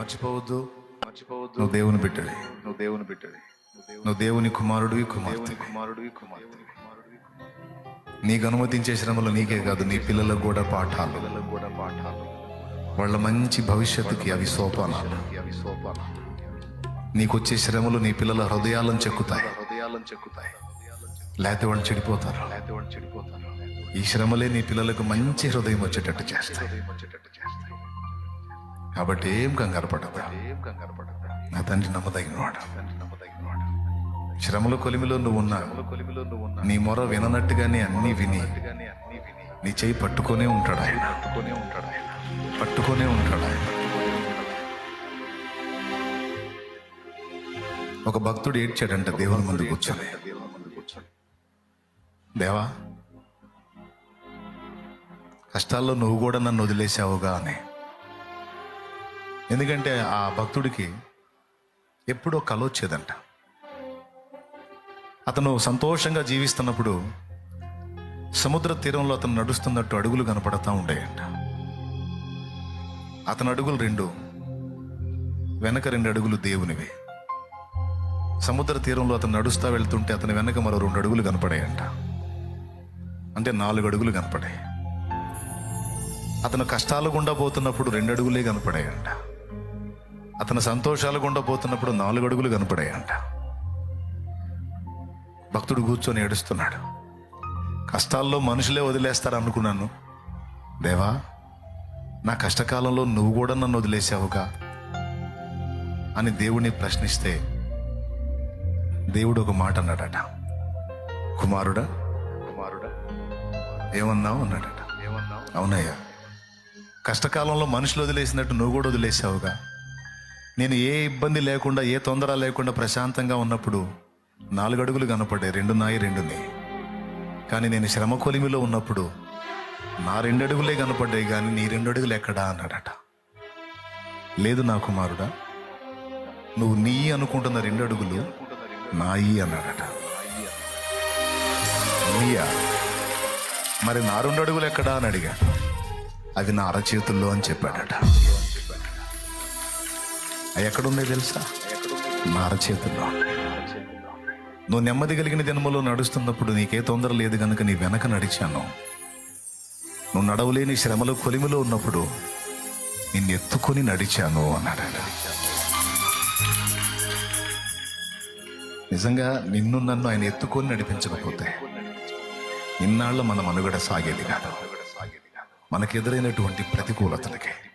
మర్చిపోవద్దు. మర్చిపోవద్దు. నువ్వు దేవుని బిడ్డవి. నువ్వు దేవుని బిడ్డవి. నువ్వు దేవుని కుమారుడివి కుమార్తె కుమారుడివి కుమార్తె నీకు అనుమతించే శ్రమలు నీకే కాదు నీ పిల్లలకు కూడా పాఠాలు. పిల్లలకు కూడా పాఠాలు. వాళ్ళ మంచి భవిష్యత్తుకి అవి సోపానాలు అవి సోపానాలు నీకు వచ్చే శ్రమలు నీ పిల్లల హృదయాలను చెక్కుతాయి. హృదయాలను చెక్కుతాయి. లేకపోతే వాళ్ళు చెడిపోతారు. లేకపోతే వాళ్ళు చెడిపోతారు. ఈ శ్రమలే నీ పిల్లలకు మంచి హృదయం వచ్చేటట్టు చేస్తాయి. హృదయం వచ్చేటట్టు చేస్తాయి. కాబట్టి ఏం కంగారు పడద్దు. నా తండ్రి నమ్మదగినవాడు. శ్రమల కొలిమిలో నువ్వు ఉన్నా కొలిమిలో నువ్వు ఉన్న నీ మొర విననట్టుగానే అన్నీ విని కానీ అన్ని విని నీ చేయి పట్టుకొనే ఉంటాడు ఆయన. పట్టుకునే ఉంటాడు ఆయన. పట్టుకొనే ఉంటాడు ఆయన. ఒక భక్తుడు ఏడ్చాడంట దేవుని ముందు కూర్చొని. దేవుని ముందు కూర్చొని. దేవా కష్టాల్లో నువ్వు కూడా నన్ను వదిలేసావుగా అని. ఎందుకంటే ఆ భక్తుడికి ఎప్పుడో కల వచ్చేదంట. అతను సంతోషంగా జీవిస్తున్నప్పుడు సముద్ర తీరంలో అతను నడుస్తున్నట్టు అడుగులు కనపడతా ఉండేయంట. అతని అడుగులు రెండు వెనక రెండు అడుగులు దేవునివి. సముద్ర తీరంలో అతను నడుస్తూ వెళ్తుంటే అతని వెనక మరో రెండు అడుగులు కనపడాయంట. అంటే నాలుగు అడుగులు కనపడాయి. అతను కష్టాలు గుండా పోతున్నప్పుడు రెండు అడుగులే కనపడాయంట. అతను సంతోషాలు గుండా పోతున్నప్పుడు నాలుగు అడుగులు కనపడాయంట. భక్తుడు కూర్చొని ఏడుస్తున్నాడు. కష్టాల్లో మనుషులే వదిలేస్తారు అనుకున్నాను దేవా నా కష్టకాలంలో నువ్వు కూడా నన్ను వదిలేసావుగా అని దేవుణ్ణి ప్రశ్నిస్తే దేవుడు ఒక మాట అన్నాడట. కుమారుడా? కుమారుడా? ఏమన్నావు? అన్నాడట. ఏమన్నావు? అవునయ్యా. కష్టకాలంలో మనుషులు వదిలేసినట్టు నువ్వు కూడా వదిలేసావుగా నేను ఏ ఇబ్బంది లేకుండా ఏ తొందర లేకుండా ప్రశాంతంగా ఉన్నప్పుడు నాలుగు అడుగులు కనపడ్డాయి రెండు నాయి రెండు నీ కానీ నేను శ్రమ కొలిమిలో ఉన్నప్పుడు నా రెండు అడుగులే కనపడ్డాయి కానీ నీ రెండు అడుగులు ఎక్కడా అన్నాడట. లేదు నా కుమారుడా నువ్వు నీ అనుకుంటున్న రెండు అడుగులు నాయి అన్నాడట. నీయా? మరి నా రెండు అడుగులు ఎక్కడా అని అడిగాడు అవి నా అరచేతుల్లో అని చెప్పాడట. అవి తెలుసా? నా చేతుల్లో. నువ్వు నెమ్మది కలిగిన జన్మలో నడుస్తున్నప్పుడు నీకే తొందర లేదు కనుక నీ వెనక నడిచాను. నువ్వు నడవలేని శ్రమలో కొలిమిలో ఉన్నప్పుడు నిన్ను ఎత్తుకొని నడిచాను అన్నాడట నిజంగా నిన్ను నన్ను ఆయన ఎత్తుకొని నడిపించకపోతే ఇన్నాళ్ళు మన మనుగడ సాగేది కాదు. మనకెదురైనటువంటి ప్రతికూలతలకి.